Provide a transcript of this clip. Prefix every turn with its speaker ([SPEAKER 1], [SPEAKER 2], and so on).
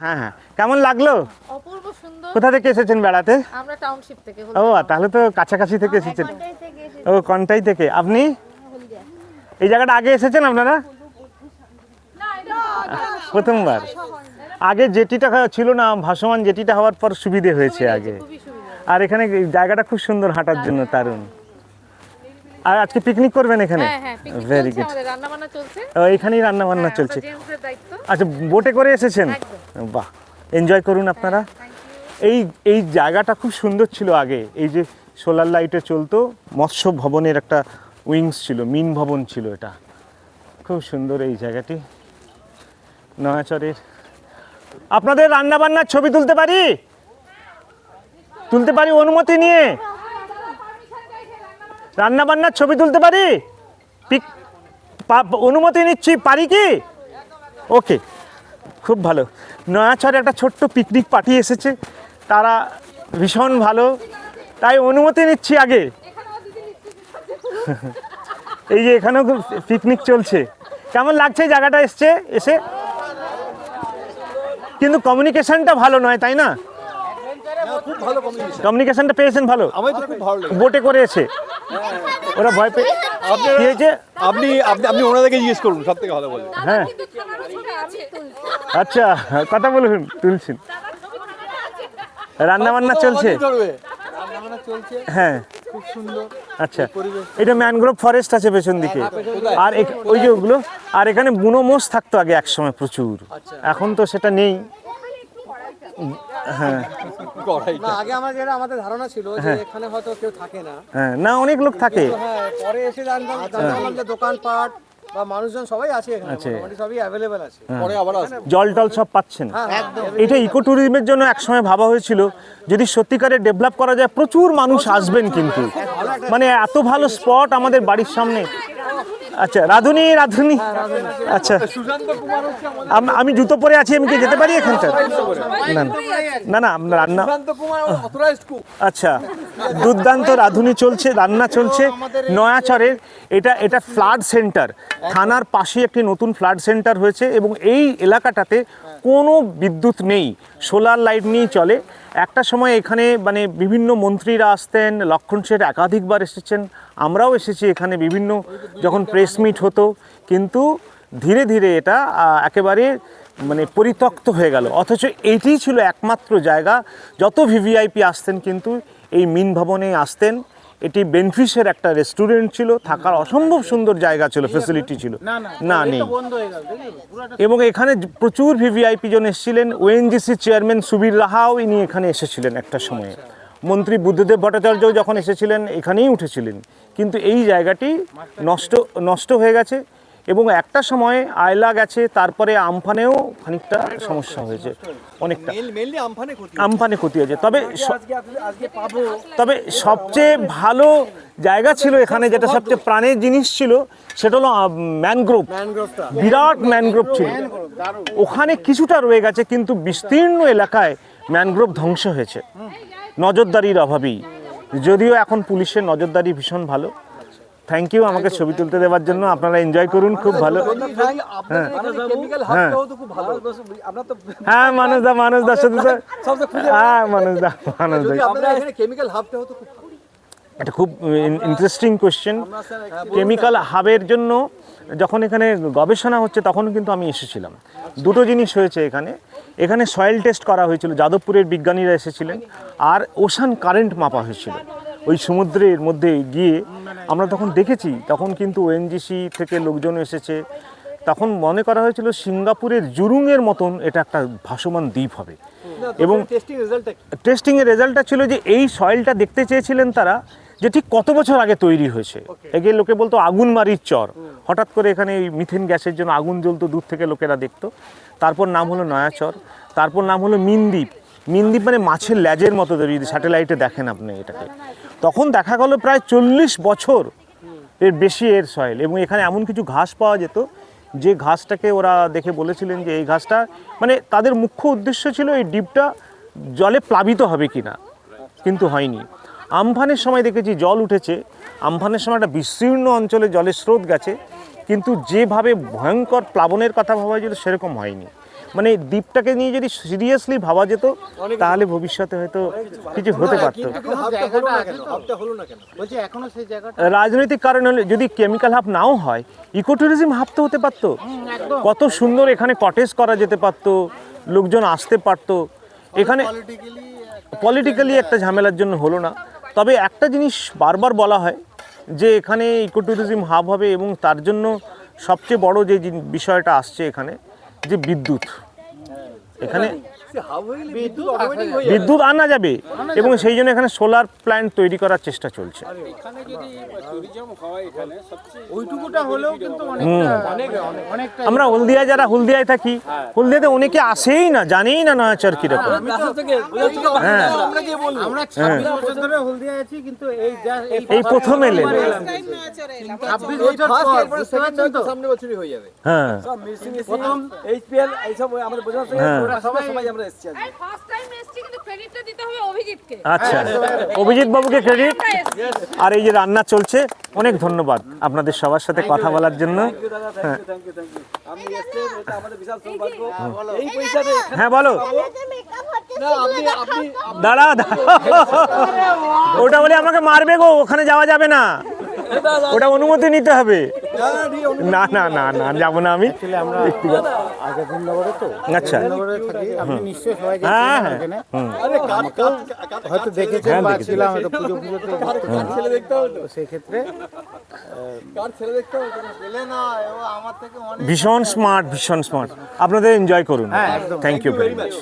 [SPEAKER 1] হ্যাঁ হ্যাঁ। কেমন লাগল?
[SPEAKER 2] অপূর্ব সুন্দর।
[SPEAKER 1] কোথা থেকে এসেছেন বেড়াতে?
[SPEAKER 2] আমরা টাউনশিপ থেকে
[SPEAKER 1] ও তাহলে তো কাছাকাছি থেকে এসেছেন। ও কন্টাই থেকে? আপনি? এই জায়গাটা আগে এসেছেন আপনারা? প্রথমবার। আগে জেটিটা ছিল না ভাসমান জেটিটা হওয়ার পর সুবিধে হয়েছে আগে। আর এখানে জায়গাটা খুব সুন্দর হাঁটার জন্য দারুণ। আর আজকে পিকনিক করবেন এখানে?
[SPEAKER 2] হ্যাঁ হ্যাঁ
[SPEAKER 1] ভেরি গুড এখানেই রান্না বান্না
[SPEAKER 2] হ্যাঁ,
[SPEAKER 1] চলছে। আচ্ছা বোটে করে এসেছেন? বাহ এনজয় করুন আপনারা। এই এই জায়গাটা খুব সুন্দর ছিল আগে। এই যে সোলার লাইটে চলতো মৎস্য ভবনের একটা উইংস ছিল মিন ভবন ছিল এটা। খুব সুন্দর এই জায়গাটি। নয়াচরের আপনাদের রান্না বান্নার ছবি তুলতে পারি? তুলতে পারি অনুমতি নিয়ে? রান্না বান্নার ছবি তুলতে পারি? পিক অনুমতি নিচ্ছি, পারি কি? ওকে, খুব ভালো। নয়াচরে একটা ছোট্ট পিকনিক পার্টি এসেছে, তারা ভীষণ ভালো, তাই অনুমতি নিচ্ছি আগে। এই যে এখানেও পিকনিক চলছে। কেমন লাগছে জায়গাটা এসছে, এসে? কিন্তু কমিউনিকেশনটা ভালো নয়, তাই না?
[SPEAKER 3] খুব ভালো কমিউনিকেশন
[SPEAKER 1] কমিউনিকেশনটা পেয়েছেন ভালো?
[SPEAKER 3] আমার তো খুব ভালো
[SPEAKER 1] বোটে করে এসে ওরা ভয় পেয়ে
[SPEAKER 3] আপনি
[SPEAKER 1] হয়েছে?
[SPEAKER 3] আপনি আপনি আপনি ওনাদেরকে জিজ্ঞেস করুন সব থেকে ভালো বলবেন।
[SPEAKER 1] হ্যাঁ। আচ্ছা কথা বলুন তুলছেন। রান্না বান্না চলছে? হ্যাঁ। আচ্ছা। এটা ম্যানগ্রোভ ফরেস্ট আছে পেছন দিকে। আর ওই যে ওগুলো আর এখানে বুনো মোষ থাকতো আগে একসময় প্রচুর। এখন তো সেটা নেই। হ্যাঁ।
[SPEAKER 4] না আগে আমার যেটা আমাদের ধারণা ছিল যে এখানে হয়তো কেউ থাকে না।
[SPEAKER 1] হ্যাঁ না অনেক লোক থাকে।
[SPEAKER 4] হ্যাঁ পরে এসে জানতাম যে দোকানপাট বা মানুষজন সবাই আছে এখানে মোটামুটি সবই অ্যাভেলেবেল আছে।
[SPEAKER 3] পরে আবার
[SPEAKER 1] জল টল সব পাচ্ছেন। এটা ইকো ট্যুরিজমের জন্য একসময় ভাবা হয়েছিল যদি সত্যিকারে ডেভেলপ করা যায় প্রচুর মানুষ আসবেন কিন্তু। মানে এত ভালো স্পট আমাদের বাড়ির সামনে। আচ্ছা রাধুনি রাধুনি। আচ্ছা। আম- আমি জুতো পরে আছি আমি কি যেতে পারি এখানটা না না, না না আমরা রান্না আচ্ছা দুর্দান্ত রাঁধুনি চলছে রান্না চলছে। নয়াচরের এটা এটা ফ্লাড সেন্টার। থানার পাশে একটি নতুন ফ্লাড সেন্টার হয়েছে এবং এই এলাকাটাতে কোনো বিদ্যুৎ নেই। সোলার লাইট নিয়েই চলে। একটা সময় এখানে মানে বিভিন্ন মন্ত্রীরা আসতেন, লক্ষণ শেঠ একাধিকবার এসেছেন, আমরাও এসেছি এখানে বিভিন্ন যখন প্রেস মিট হতো, কিন্তু ধীরে ধীরে এটা একেবারে মানে পরিত্যক্ত হয়ে গেল। অথচ এইটিই ছিল একমাত্র জায়গা, যত ভিভিআইপি আসতেন কিন্তু এই মিন ভবনে আসতেন এটি বেনফিসের একটা রেস্টুরেন্ট ছিল থাকার অসম্ভব সুন্দর জায়গা ছিল ফেসিলিটি ছিল। না নেই। এবং এখানে প্রচুর ভিভিআইপি জন এসেছিলেন। ওএনজিসি চেয়ারম্যান সুবীর রাহাও ইনি এখানে এসেছিলেন একটা সময়ে। মন্ত্রী বুদ্ধদেব ভট্টাচার্য যখন এসেছিলেন এখানেই উঠেছিলেন। কিন্তু এই জায়গাটি নষ্ট নষ্ট হয়ে গেছে। এবং একটা সময় আয়লা গেছে তারপরে আমফানেও খানিকটা সমস্যা হয়েছে অনেকটা।
[SPEAKER 3] আমফানে ক্ষতি
[SPEAKER 1] হয়েছে। তবে তবে সবচেয়ে ভালো জায়গা ছিল এখানে যেটা সবচেয়ে প্রাণের জিনিস ছিল সেটা হলো ম্যানগ্রোভ বিরাট ম্যানগ্রোভ ছিল। ওখানে কিছুটা রয়ে গেছে কিন্তু বিস্তীর্ণ এলাকায় ম্যানগ্রোভ ধ্বংস হয়েছে। নজরদারির অভাবেই। যদিও এখন পুলিশের নজরদারি ভীষণ ভালো। থ্যাংক ইউ আমাকে ছবি তুলতে দেওয়ার জন্য আপনারা এনজয় করুন খুব ভালো।
[SPEAKER 3] কেমিক্যাল
[SPEAKER 1] হ্যাঁ।
[SPEAKER 3] হাবটাও তো খুব ভালো।
[SPEAKER 4] আপনার
[SPEAKER 1] হ্যাঁ মানুষদা মানুষদার সাথে হ্যাঁ মানুষদা মানুষদা
[SPEAKER 3] আমরা এখানে কেমিক্যাল হাবটা হতো খুব ভালো।
[SPEAKER 1] এটা খুব ইন্টারেস্টিং কোয়েশ্চেন কেমিক্যাল হাবের জন্য যখন এখানে গবেষণা হচ্ছে তখন কিন্তু আমি এসেছিলাম। দুটো জিনিস হয়েছে এখানে। এখানে সয়েল টেস্ট করা হয়েছিল যাদবপুরের বিজ্ঞানীরা এসেছিলেন। আর ওশান কারেন্ট মাপা হয়েছিল। ওই সমুদ্রের মধ্যে গিয়ে আমরা তখন দেখেছি তখন কিন্তু ওএনজিসি থেকে লোকজন এসেছে। তখন মনে করা হয়েছিল সিঙ্গাপুরের জুরুংয়ের মতন এটা একটা ভাসমান দ্বীপ হবে। এবং টেস্টিংয়ের রেজাল্টটা ছিল যে এই সয়েলটা দেখতে চেয়েছিলেন তারা যে ঠিক কত বছর আগে তৈরি হয়েছে। এগে লোকে বলতো আগুন মারির চর। হঠাৎ করে এখানে এই মিথেন গ্যাসের জন্য আগুন জ্বলতো দূর থেকে লোকেরা দেখতো। তারপর নাম হলো নয়াচর তারপর নাম হলো মিনদ্বীপ। মিনদ্বীপ মানে মাছের ল্যাজের মতো যদি স্যাটেলাইটে দেখেন আপনি এটাকে। তখন দেখা গেল প্রায় চল্লিশ বছর এর বেশি এর সয়েল এবং এখানে এমন কিছু ঘাস পাওয়া যেত, যে ঘাসটাকে ওরা দেখে বলেছিলেন যে এই ঘাসটা মানে তাদের মুখ্য উদ্দেশ্য ছিল এই ডিপটা জলে প্লাবিত হবে কি না কিন্তু হয়নি। আমফানের সময় দেখেছি জল উঠেছে, আমফানের সময় একটা বিস্তীর্ণ অঞ্চলে জলের স্রোত গেছে, কিন্তু যেভাবে ভয়ঙ্কর প্লাবনের কথা ভাবা হয়েছিল সেরকম হয়নি। মানে দ্বীপটাকে নিয়ে যদি সিরিয়াসলি ভাবা যেত তাহলে ভবিষ্যতে হয়তো কিছু হতে পারতো। রাজনৈতিক কারণে হলে যদি কেমিক্যাল হাব নাও হয় ইকো ট্যুরিজম হাব তো হতে পারতো। কত সুন্দর এখানে কটেজ করা যেতে পারতো লোকজন আসতে পারতো। এখানে পলিটিক্যালি একটা ঝামেলার জন্য হলো না। তবে একটা জিনিস বারবার বলা হয় যে এখানে ইকো ট্যুরিজম হাব হবে এবং তার জন্য সবচেয়ে বড় যে বিষয়টা আসছে এখানে যে বিদ্যুৎ। এখানে
[SPEAKER 3] বিদ্যুৎ হয়ে
[SPEAKER 1] আনা যাবে এবং সেই জন্য এখানে সোলার প্ল্যান্ট তৈরি করার চেষ্টা চলছে।
[SPEAKER 4] ওইটুকুটা হলেও কিন্তু অনেকটা অনেকটা
[SPEAKER 1] আমরা হলদিয়া যারা হলদিয়ায় থাকি হলদিয়াতে অনেকে আসেই না জানেই না নয়াচর কীরকম হ্যাঁ
[SPEAKER 4] আছি কিন্তু এই
[SPEAKER 1] প্রথম এলেন।
[SPEAKER 3] বছরই হয়ে
[SPEAKER 1] হ্যাঁ হ্যাঁ।
[SPEAKER 3] আমরা এসেছি আজকে।
[SPEAKER 2] ফার্স্ট টাইম এসেছি কিন্তু ক্রেডিটটা দিতে হবে অভিজিৎকে।
[SPEAKER 1] আচ্ছা অভিজিৎ বাবুকে ক্রেডিট আর এই যে রান্না চলছে অনেক ধন্যবাদ আপনাদের সবার সাথে কথা বলার জন্য। হ্যাঁ। হ্যাঁ বলো। দাঁড়া ওটা বলে আমাকে মারবে গো ওখানে যাওয়া যাবে না। ওটা অনুমতি নিতে হবে। না না না না যাব না আমি। আচ্ছা।
[SPEAKER 4] ভিন্নগরে থাকি আপনি নিশ্চয়ই সবাই
[SPEAKER 1] হ্যাঁ, হ্যাঁ।
[SPEAKER 4] হয়তো দেখেছেন
[SPEAKER 1] হ্যাঁ,
[SPEAKER 4] বা ছিলাম হয়তো পুজো পুজোতে
[SPEAKER 3] দেখতে
[SPEAKER 1] ভীষণ স্মার্ট ভীষণ স্মার্ট আপনাদের এনজয় করুন।
[SPEAKER 4] হ্যাঁ,
[SPEAKER 1] থ্যাংক ইউ ভেরি মাচ